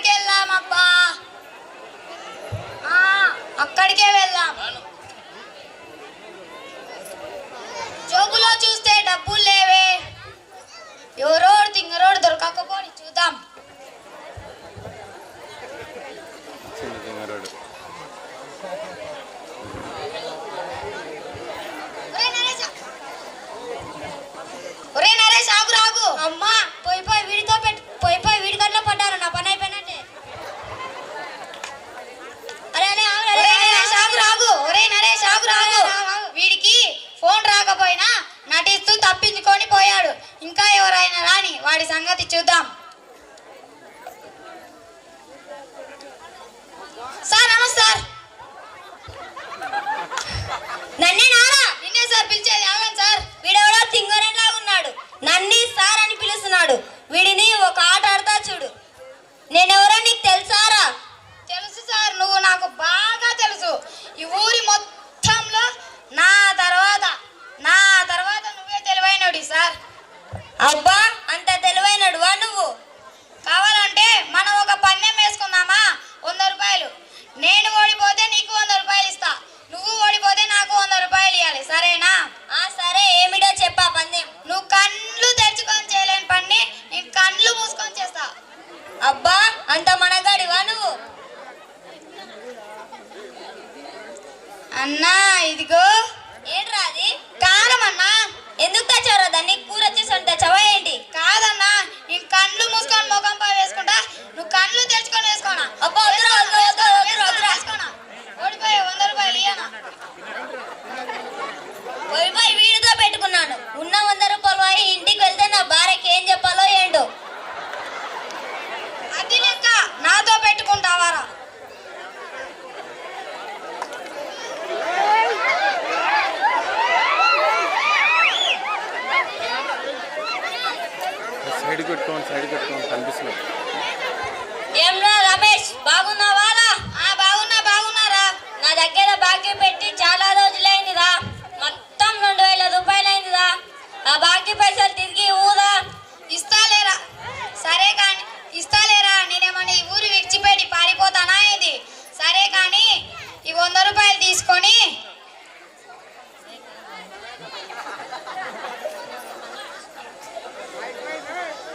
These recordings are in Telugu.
అక్కడికి వెళ్ళామబ్బా అక్కడికే వెళ్ళాం. జోబులో చూస్తే డబ్బులు లేవే. ఎవరో తింగరోడు దొరకకపోని చూద్దాం. ఫోన్ రాకపోయినా నటిస్తూ తప్పించుకొని పోయాడు. ఇంకా ఎవరైనా రాని వాడి సంగతి చూద్దాం. అంత మనగాడివా నువ్వు? అన్నా ఇదిగో. ఏంట్రా అది? కాదమన్నా ఎందుకు తెచ్చారా దాన్ని? కూర వచ్చేసరి తెచ్చావా ఏంటి? కాదన్నా నేను కండ్లు మూసుకొని ముఖం పా వేసుకుంటా. నువ్వు కండ్లు తెచ్చుకొని వేసుకోనా? అబ్బా రమేష్ బాగున్నావారా? ఆ బాగున్నా బాగున్నారా? నా దగ్గర బాకీ పెట్టి చాలా రోజులైందిరా. మొత్తం రెండు వేల రూపాయలైందిరా. ఆ బాకీ పైసలు తిరిగి ఊరా ఇస్తాలేరా? సరే కానీ ఇస్తాలేరా? నేనేమని ఈ ఊరు విడిచిపెట్టి పారిపోతానా ఇది సరే కానీ ఈ వంద రూపాయలు తీసుకొని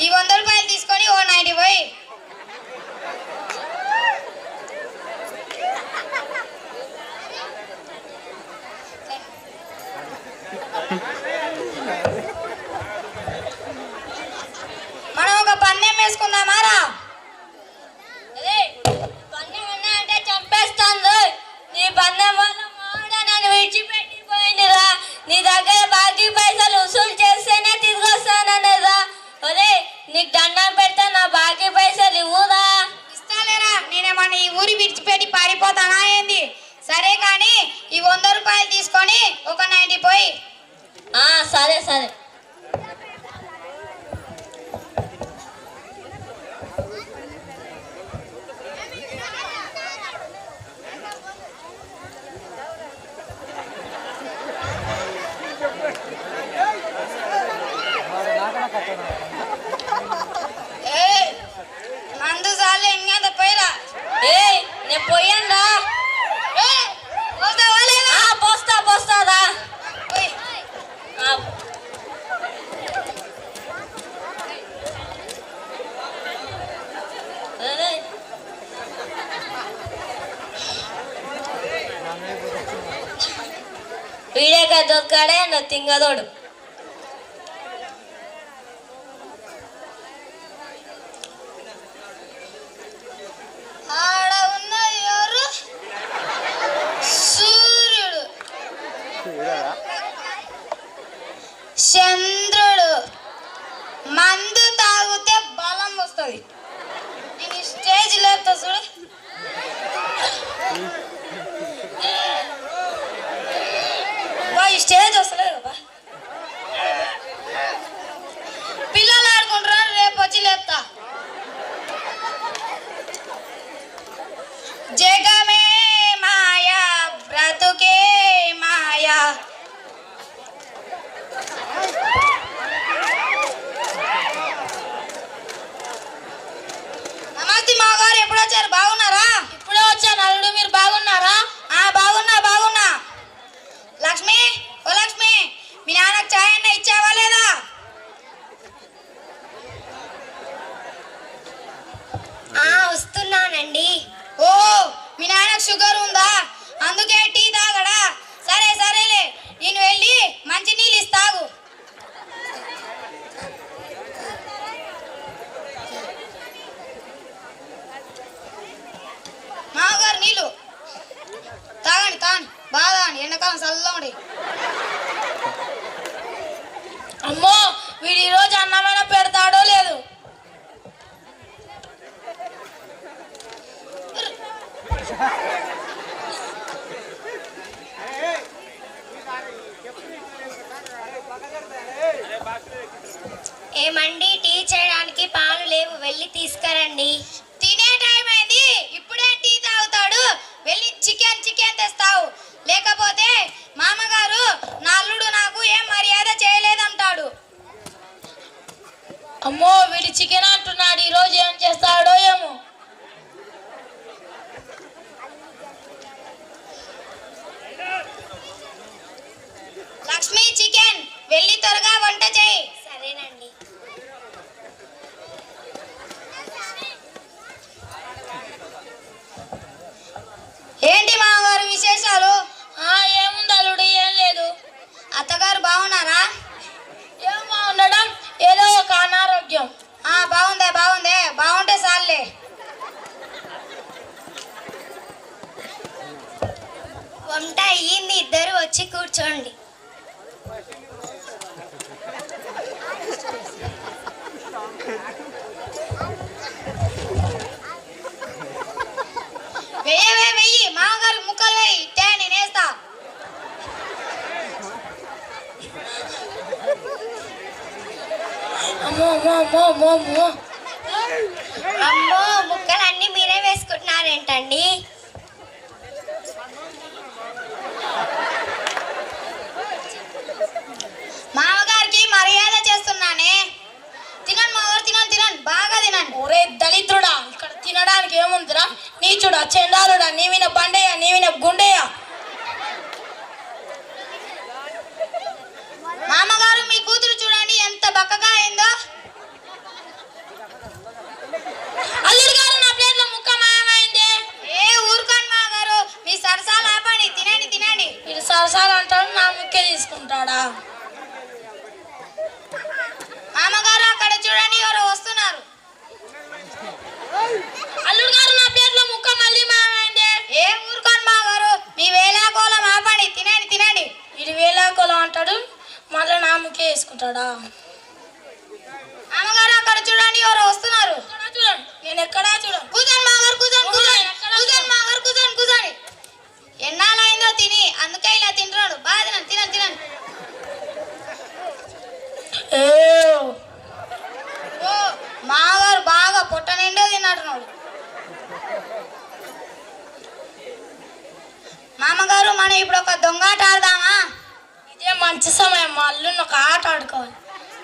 ఈ వంద రూపాయలు తీసుకొని ఓ నైన్టీ పోయి వంద రూపాయలు తీసుకొని ఒక నైన్టీ పోయి. సరే సరే. നിങ്ങതോടും షుగర్ ఉందా? అందుకే టీ తాగడా? సరే సరేలే. నేను వెళ్ళి మంచి నీళ్ళు ఇస్తాగు. మామగారు నీళ్ళు. తాగండి తాగండి. బాగా ఎండాకాలం చల్లగా అమ్మో వీడు ఈరోజు అన్నమైన పెడతాడో లేదు ఏమండి టీ చేయడానికి పాలు లేవు వెళ్ళి తీసుకురండి తినే టైం అయింది ఇప్పుడే టీ తాగుతాడు వెళ్ళి చికెన్ చికెన్ తెస్తావు. లేకపోతే మామగారు నా అల్లుడు నాకు ఏం మర్యాద చేయలేదంటాడు. అమ్మో వీడు చికెన్ అంటున్నాడు ఈరోజు ఏం చేస్తాడో ఏమో. లక్ష్మి చికెన్ వెళ్ళి త్వరగా వంట చేయి. సరేనండి ఏంటి మామగారు విశేషాలు ఆ ఏముంది అల్లుడు ఏం లేదు అత్తగారు బాగున్నారా? ఏం బాగుండడం? ఏదో ఒక అనారోగ్యం. ఆ బాగుందే బాగుందే. బాగుంటే చాలులే. వంట అయ్యింది ఇద్దరు వచ్చి కూర్చోండి. వెయ్యవే వెయ్యి. మామగారు ముక్కలు వేయి. అమ్మో అమ్మో ముక్కలన్నీ మీరే వేసుకుంటున్నారేంటండి? మామగారికి మర్యాద చేస్తున్నానే. తినను మామగారు తినండి తినను. బాగా తినండి. ఒరే దళిద్రుడా ఇక్కడ తినడానికి ఏముందిరా? నీచుడా చెండాలుడా నీవిన బండయ్య నీవిన గుండయ్య మామగారు మీ కూతురు చూడండి ఎంత బక్కగా అయిందో అల్లుడు గారు నా ప్లేట్లో ముక్క మాయమైంది ఏ ఊరుకోండి మామగారు మీ సరసాలు ఆపండి తినండి తినండి వీడు సరసాలు అంటాడు నా ముక్కే తీసుకుంటాడా మామగారు అక్కడ చూడండి ఎవరో వస్తున్నారు అల్లుడు గారు నా ప్లేట్లో ముక్క మళ్ళీ మాయమైంది ఏ ఊరుకోండి మామగారు మీ వేలాకోలం ఆపండి తినండి తినండి వీడు వేలాకోలం అంటాడు మళ్ళీ నా మామగారు అక్కడ చూడండి ఎవరో వస్తున్నారు. ఎక్కడా చూడండి. నేను ఎక్కడా ఎన్నాళ్ళైందో తిని అందుకే ఇలా తింటున్నాడు. బాగా తినండి తినండి బాగా పొట్ట నిండే తిన్నట్టున్నాడు. మామగారు మనం ఇప్పుడు ఒక దొంగాట ఆడదామా? మంచి సమయం మా అల్లుడిని ఒక ఆట ఆడుకోవాలి.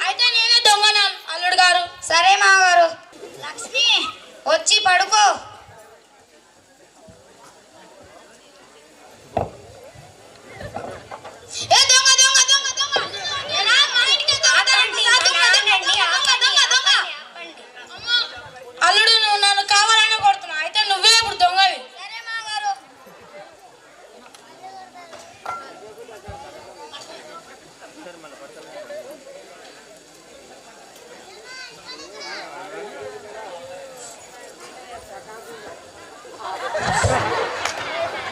అయితే నేనే దొంగనా అల్లుడు గారు? సరే మామగారు లక్ష్మి వచ్చి పడుకో ఏ దొంగ దొంగ దొంగ దొంగ ఏరా, మా ఇంటికి దొంగ దొంగ, దొంగ, దొంగ, దొంగ, దొంగ. అల్లుడు నువ్వు నన్ను కావాలని కొడుతున్నావు అయితే నువ్వే ఇప్పుడు దొంగవి సరే మామగారు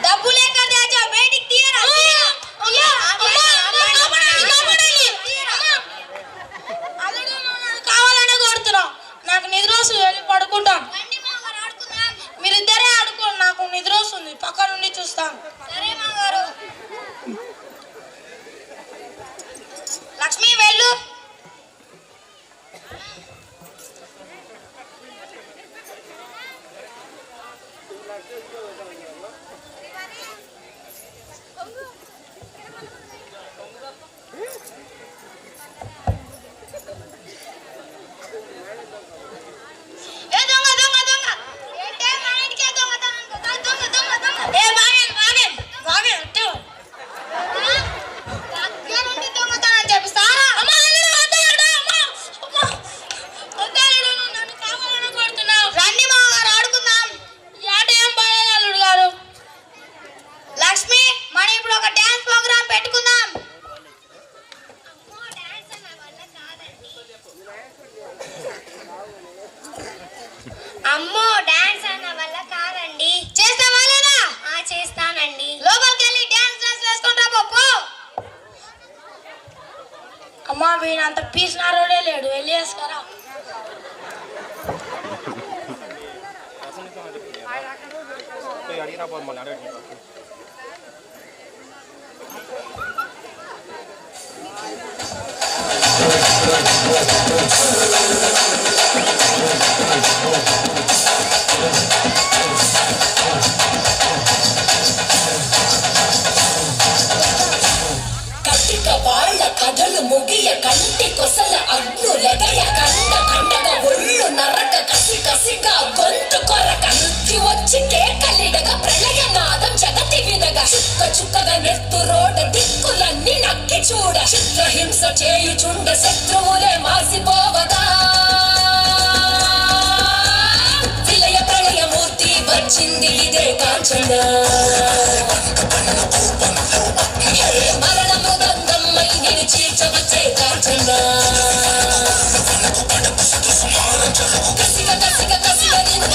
డబ్బు లేక దాచా బయటికి తీయరా తీయరా. తీయరా. అల్లుడు నువ్వు నన్ను కావాలని కొడుతున్నావు నాకు నిద్ర వస్తుంది వెళ్ళి పడుకుంటాం మీరిద్దరే ఆడుకోండి నాకు నిద్ర వస్తుంది. పక్క నుండి చూస్తాను. అమ్మా వీడంత పీస్ నారోడే లేడు వెళ్ళి వేసుకరా కటిక చుక్క చుక్కగా నెత్తు రోడ దిక్కులన్నీ నక్కి చూడ. చిత్రహింస చేయుచుండ శత్రువులే మాసిపోవగా. విలయ ప్రళయమూర్తి వచ్చింది ఇదే కాంచన. మరణ మృదంగమ్మై నిలిచి చవచే కాంచన. కసిగ కసిగ కసిగ నిన్న